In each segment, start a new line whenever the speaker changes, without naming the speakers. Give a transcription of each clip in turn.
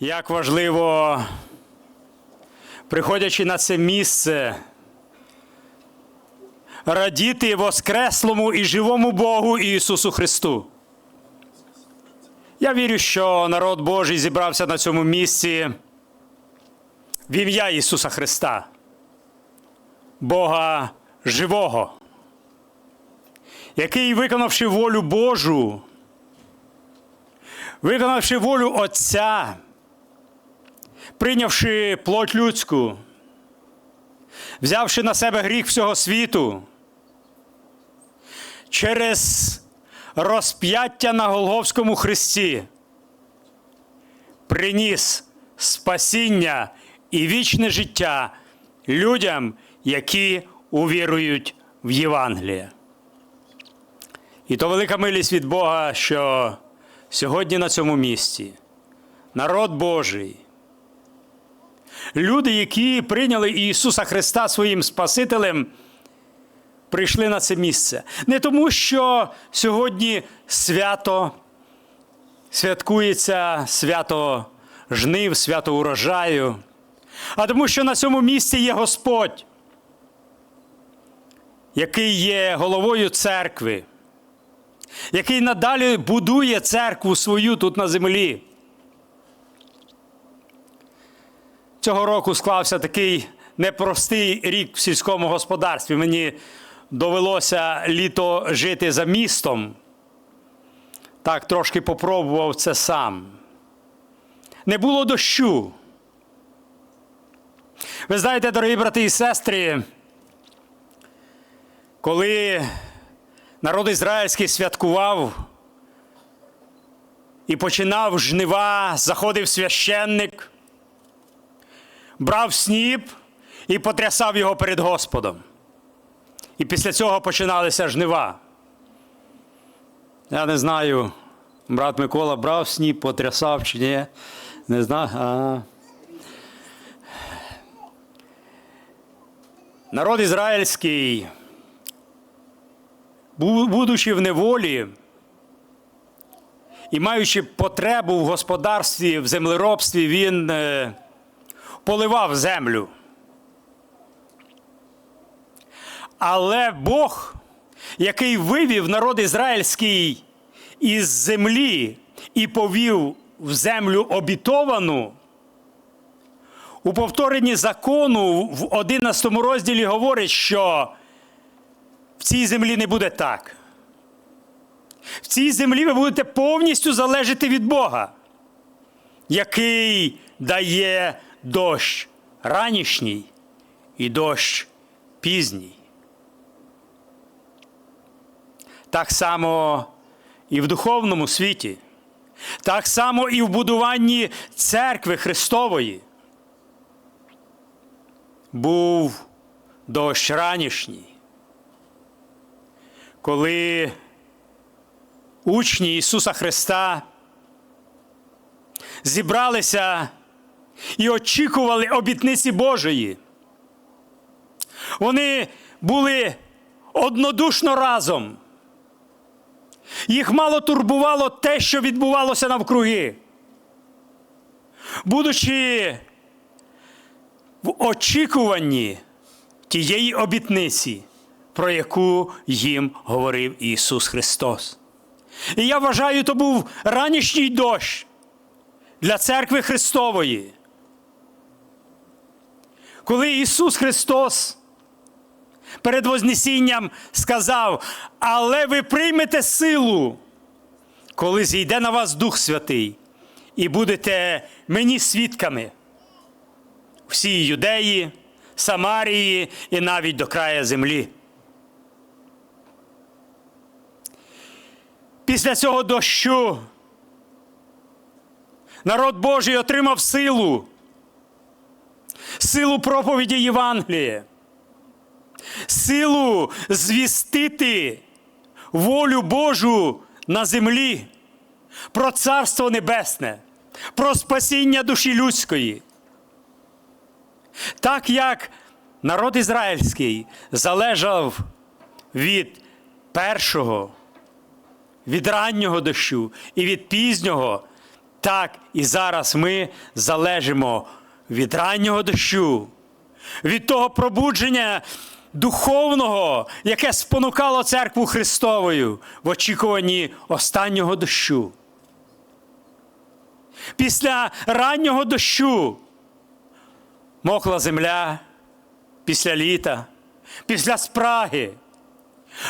як важливо, приходячи на це місце, радіти Воскреслому і живому Богу Ісусу Христу. Я вірю, що народ Божий зібрався на цьому місці в ім'я Ісуса Христа, Бога живого, який, виконавши волю Божу, виконавши волю Отця, прийнявши плоть людську, взявши на себе гріх всього світу, через розп'яття на Голговському хресті, приніс спасіння і вічне життя людям, які увірують в Євангеліє. І то велика милість від Бога, що сьогодні на цьому місці народ Божий, люди, які прийняли Ісуса Христа своїм Спасителем, прийшли на це місце. Не тому, що сьогодні свято святкується свято жнив, свято урожаю, а тому, що на цьому місці є Господь, який є головою церкви який надалі будує церкву свою тут на землі. Цього року склався такий непростий рік в сільському господарстві. Мені довелося літо жити за містом. Так, трошки попробував це сам. Не було дощу. Ви знаєте, дорогі брати і сестри, коли народ ізраїльський святкував і починав жнива, заходив священник, брав сніп і потрясав його перед Господом. І після цього починалися жнива. Я не знаю, брат Микола брав сніп, потрясав чи ні. Не знаю. А. Народ ізраїльський бу- будучи в неволі і маючи потребу в господарстві, в землеробстві, він е, поливав землю. Але Бог, який вивів народ ізраїльський із землі і повів в землю обітовану, у повторенні закону в 11 розділі говорить, що в цій землі не буде так. В цій землі ви будете повністю залежати від Бога, який дає дощ ранішній і дощ пізній. Так само і в духовному світі, так само і в будуванні церкви Христової. Був дощ ранішній коли учні Ісуса Христа зібралися і очікували обітниці Божої. Вони були однодушно разом. Їх мало турбувало те, що відбувалося навкруги. Будучи в очікуванні тієї обітниці, про яку їм говорив Ісус Христос. І я вважаю, то був ранішній дощ для церкви Христової. Коли Ісус Христос перед Вознесінням сказав, але ви приймете силу, коли зійде на вас Дух Святий, і будете мені свідками всій юдеї, Самарії і навіть до края землі. Після цього дощу народ Божий отримав силу, силу проповіді Євангелія, силу звістити волю Божу на землі, про Царство Небесне, про спасіння душі людської. Так як народ ізраїльський залежав від першого від раннього дощу і від пізнього, так і зараз ми залежимо від раннього дощу, від того пробудження духовного, яке спонукало церкву Христовою в очікуванні останнього дощу. Після раннього дощу мокла земля після літа, після спраги.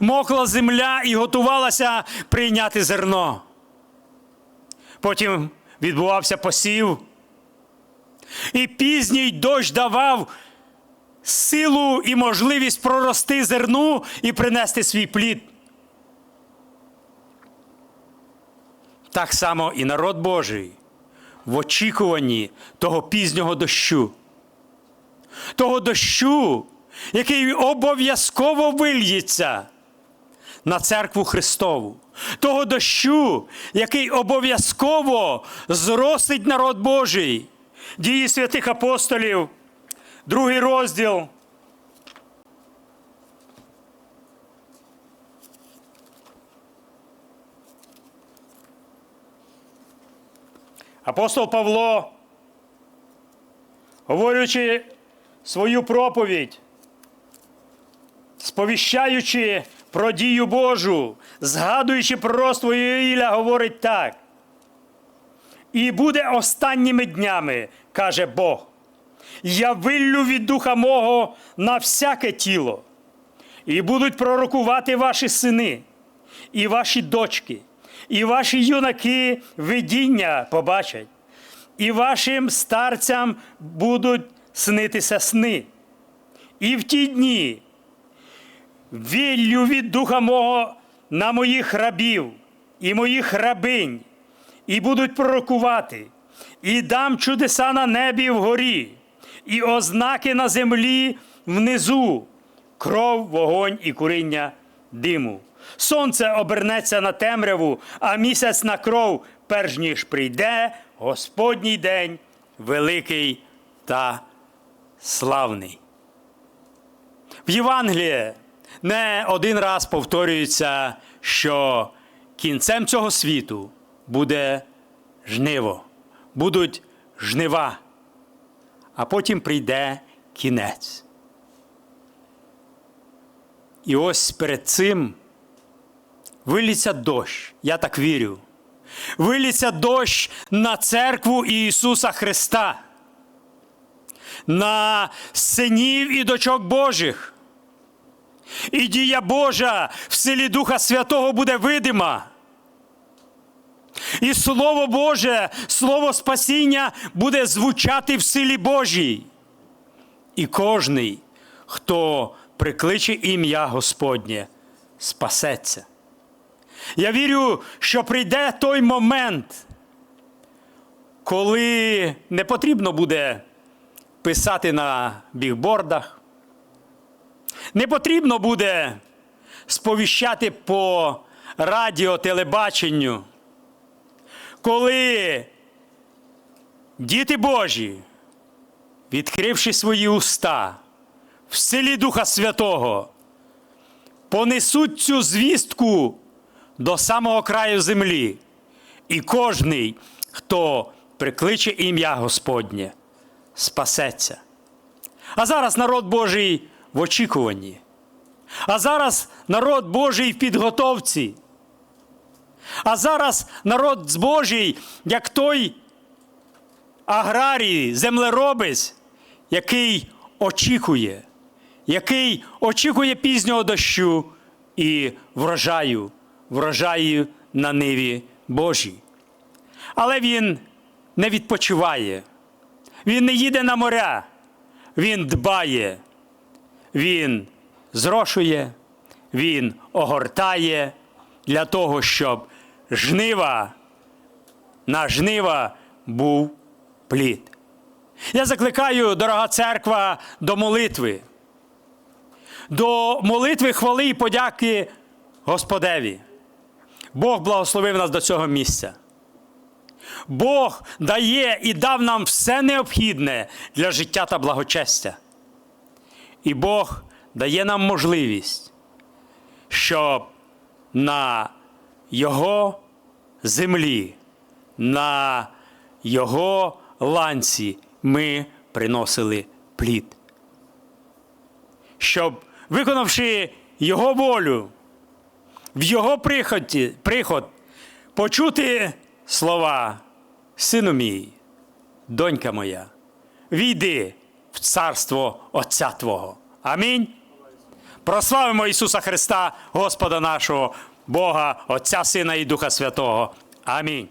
Мокла земля і готувалася прийняти зерно. Потім відбувався посів. І пізній дощ давав силу і можливість прорости зерну і принести свій плід. Так само і народ Божий в очікуванні того пізнього дощу. Того дощу, який обов'язково вильється на церкву Христову. Того дощу, який обов'язково зростить народ Божий. Дії святих апостолів, другий розділ. Апостол Павло, говорячи свою проповідь, сповіщаючи про дію Божу, згадуючи пророцтво Іїля, говорить так. І буде останніми днями, каже Бог. Я виллю від духа мого на всяке тіло, і будуть пророкувати ваші сини, і ваші дочки, і ваші юнаки видіння побачать, і вашим старцям будуть снитися сни. І в ті дні віллю від духа мого на моїх рабів і моїх рабинь, і будуть пророкувати, і дам чудеса на небі вгорі, і ознаки на землі внизу, кров, вогонь і куріння диму. Сонце обернеться на темряву, а місяць на кров, перш ніж прийде Господній день, великий та славний. В Євангелії не один раз повторюється, що кінцем цього світу буде жниво, будуть жнива, а потім прийде кінець. І ось перед цим виліться дощ, я так вірю. Виліться дощ на церкву Ісуса Христа, на синів і дочок Божих. І дія Божа в силі Духа Святого буде видима. І Слово Боже, Слово Спасіння буде звучати в силі Божій. І кожний, хто прикличе ім'я Господнє, спасеться. Я вірю, що прийде той момент, коли не потрібно буде писати на бігбордах, не потрібно буде сповіщати по радіо, телебаченню, коли діти Божі, відкривши свої уста в силі Духа Святого, понесуть цю звістку до самого краю землі, і кожний, хто прикличе ім'я Господнє, спасеться. А зараз народ Божий в очікуванні. А зараз народ Божий в підготовці. А зараз народ Божий, як той аграрій, землеробець, який очікує, який очікує пізнього дощу і врожаю, врожаю на ниві Божій. Але він не відпочиває, він не їде на моря, він дбає, він зрошує, він огортає для того, щоб жнива на жнива був плід. Я закликаю, дорога церква, до молитви, до молитви хвали і подяки Господеві. Бог благословив нас до цього місця. Бог дає і дав нам все необхідне для життя та благочестя. І Бог дає нам можливість, щоб на Його землі, на Його ланці ми приносили плід. Щоб, виконавши Його волю, в Його приході, приход, почути слова Сину мій, донька моя, війди в царство Отця Твого. Амінь. Прославимо Ісуса Христа, Господа нашого, Бога, Отця Сина і Духа Святого. Амінь.